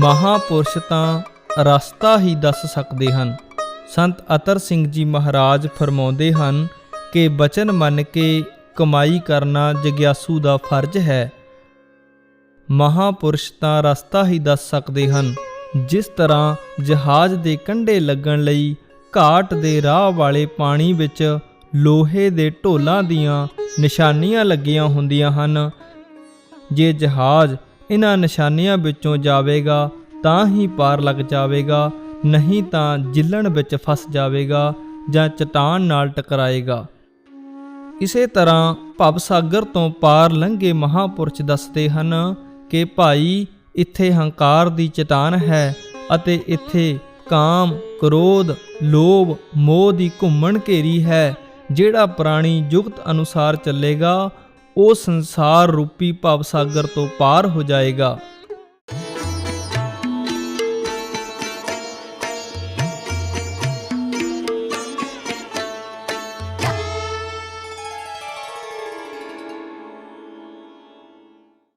ਮਹਾਪੁਰਸ਼ ਤਾਂ ਰਸਤਾ ਹੀ ਦੱਸ ਸਕਦੇ ਹਨ। ਸੰਤ ਅਤਰ ਸਿੰਘ ਜੀ ਮਹਾਰਾਜ ਫਰਮਾਉਂਦੇ ਹਨ ਕਿ ਬਚਨ ਮੰਨ ਕੇ ਕਮਾਈ ਕਰਨਾ ਜਗਿਆਸੂ ਦਾ ਫਰਜ਼ ਹੈ। ਮਹਾਪੁਰਸ਼ ਤਾਂ ਰਸਤਾ ਹੀ ਦੱਸ ਸਕਦੇ ਹਨ, ਜਿਸ ਤਰ੍ਹਾਂ ਜਹਾਜ਼ ਦੇ ਕੰਢੇ ਲੱਗਣ ਲਈ ਘਾਟ ਦੇ ਰਾਹ ਵਾਲੇ ਪਾਣੀ ਵਿੱਚ ਲੋਹੇ ਦੇ ਢੋਲਾਂ ਦੀਆਂ ਨਿਸ਼ਾਨੀਆਂ ਲੱਗੀਆਂ ਹੁੰਦੀਆਂ ਹਨ। ਜੇ ਜਹਾਜ਼ ਇਹਨਾਂ ਨਿਸ਼ਾਨੀਆਂ ਵਿੱਚੋਂ ਜਾਵੇਗਾ ਤਾਂ ਹੀ ਪਾਰ ਲੱਗ ਜਾਵੇਗਾ ਨਹੀਂ ਤਾਂ ਜਿੱਲਣ ਵਿੱਚ ਫਸ ਜਾਵੇਗਾ ਜਾਂ ਚਟਾਨ ਨਾਲ ਟਕਰਾਏਗਾ। ਇਸੇ ਤਰ੍ਹਾਂ ਭਵ ਸਾਗਰ ਤੋਂ ਪਾਰ ਲੰਘੇ ਮਹਾਪੁਰਸ਼ ਦੱਸਦੇ ਹਨ ਕਿ ਭਾਈ ਇੱਥੇ ਹੰਕਾਰ ਦੀ ਚਟਾਨ ਹੈ ਅਤੇ ਇੱਥੇ ਕਾਮ, ਕ੍ਰੋਧ, ਲੋਭ, ਮੋਹ ਦੀ ਘੁੰਮਣ ਘੇਰੀ ਹੈ ਜਿਹੜਾ ਪ੍ਰਾਣੀ ਯੁਗਤ ਅਨੁਸਾਰ ਚੱਲੇਗਾ ਉਹ ਸੰਸਾਰ ਰੂਪੀ ਭਵ ਸਾਗਰ ਤੋਂ ਪਾਰ ਹੋ ਜਾਏਗਾ।